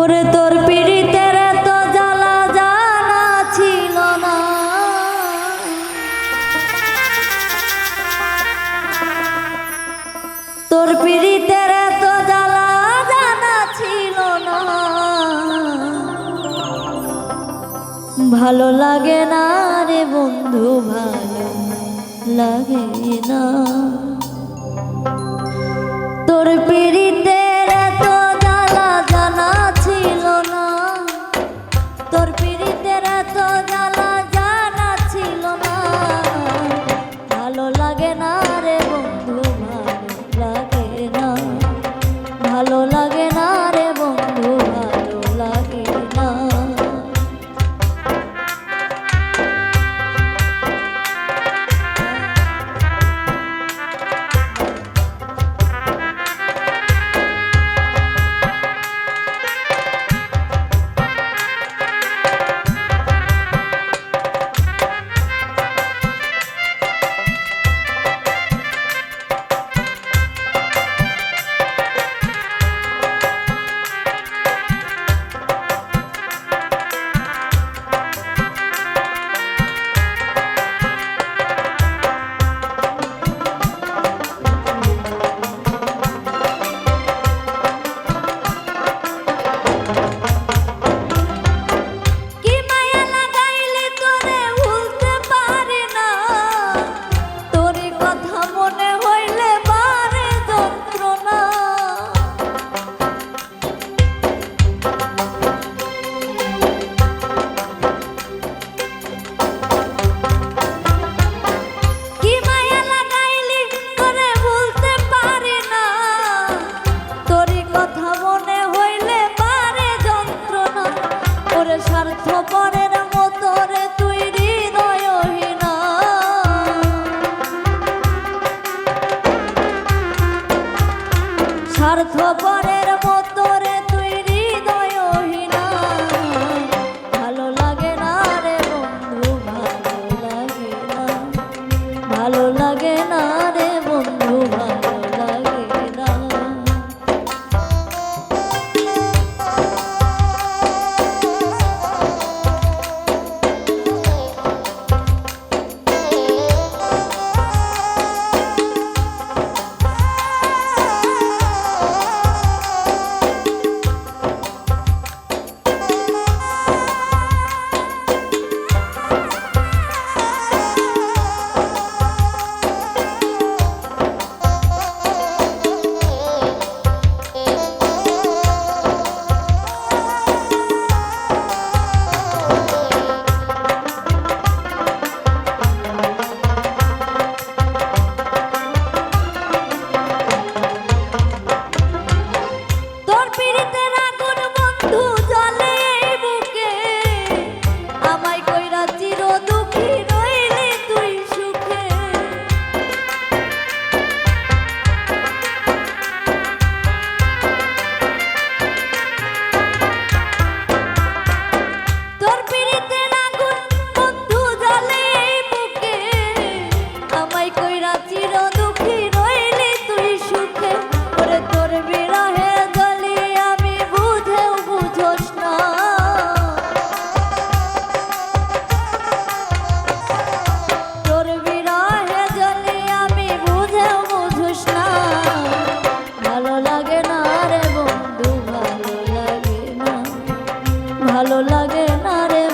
ওরে তোর পীড়িতের তো জ্বালা জানা ছিল না। তোর পীড়িতের তো জ্বালা জানা ছিল না। ভালো লাগে না রে বন্ধু, ভালো লাগে না। পরে ভালো লাগে না রে